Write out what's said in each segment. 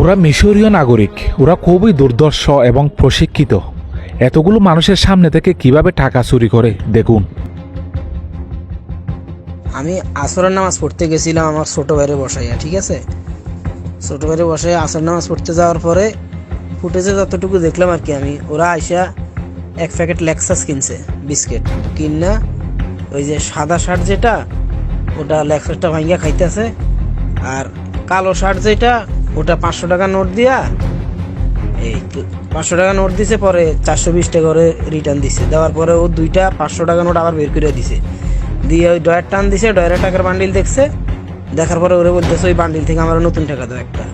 ওরা মিশরীয় নাগরিক। ওরা খুবই দুর্দর্শ এবং প্রশিক্ষিত। এতগুলো মানুষের সামনে থেকে কীভাবে টাকা চুরি করে, দেখুন। আমি আসরের নামাজ পড়তে গেছিলাম আমার ছোট ভাইরে বসাইয়া, ঠিক আছে? ছোট ভাইরে বসাইয়া আসর নামাজ পড়তে যাওয়ার পরে ফুটেজে যতটুকু দেখলাম আর কি, আমি, ওরা আইসা এক প্যাকেট লেক্সাস কিনছে, বিস্কিট। কিনা ওই যে সাদা শার্ট যেটা, ওটা লেক্সাসটা ভাঙ্গিয়া খাইতেছে, আর কালো শার্ট যেটা ওটা পাঁচশো টাকা নোট দিয়া, এই পাঁচশো টাকা নোট দিছে, পরে চারশো বিশ টাকা করে রিটার্ন দিছে। দেওয়ার পরে ও দুইটা পাঁচশো টাকা নোট আবার বের করে দিছে। দিয়ে ওই ডয়ের টান দিছে ডয়ের টাকার বান্ডিল দেখছে, দেখার পরে ওরে বলতেছে, ওই বান্ডিল থেকে আমার নতুন টাকা দাও একটা।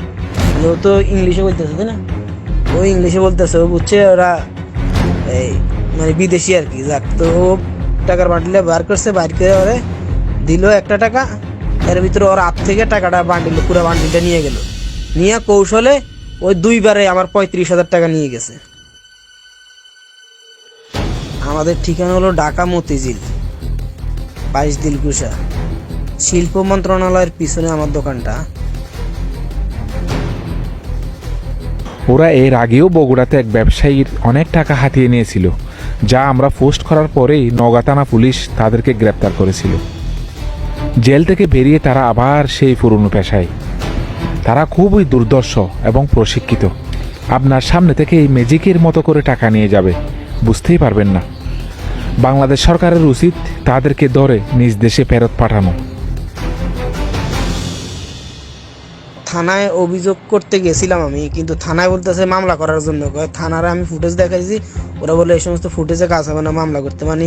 মানে ও তো ইংলিশে বলতেছে, তাই না? ও ইংলিশে বলতেছে, ও বুঝছে ওরা, এই মানে বিদেশি আর কি, যাক। তো ও টাকার বান্ডিলে বার করছে, বার করে ওরে দিল একটা টাকা, এর ভিতরে ওর হাত থেকে টাকাটা বান্ডিল পুরো বান্ডিলটা নিয়ে গেল। নিয়ে কৌশলে ওই দুইবারে আমার পঁয়ত্রিশ হাজার টাকা নিয়ে গেছে। আমাদের ঠিকানা হলো ঢাকা মতিঝিল, বাইশ দিলকুশা। শিল্প মন্ত্রণালয়ের পিছনে আমার দোকানটা। ওরা এর আগেও বগুড়াতে এক ব্যবসায়ীর অনেক টাকা হাতিয়ে নিয়েছিল, যা আমরা পোস্ট করার পরেই নগাতানা পুলিশ তাদেরকে গ্রেপ্তার করেছিল। জেল থেকে বেরিয়ে তারা আবার সেই পুরনো পেশায়। তারা খুবই দুর্দর্শ এবং প্রশিক্ষিত। আপনার সামনে থেকে এই ম্যাজিকের মতো করে টাকা নিয়ে যাবে। বুঝতেই পারবেন না। বাংলাদেশ সরকারের উচিত তাদেরকে ধরে নিজ দেশে ফেরত পাঠানো। থানায় অভিযোগ করতে গেছিলাম আমি, কিন্তু থানায় বলতেছে মামলা করার জন্য। থানারে আমি ফুটেজ দেখাইছি, ওরা বলে এই সমস্ত ফুটেজে কাজ হবে না, মামলা করতে। মানে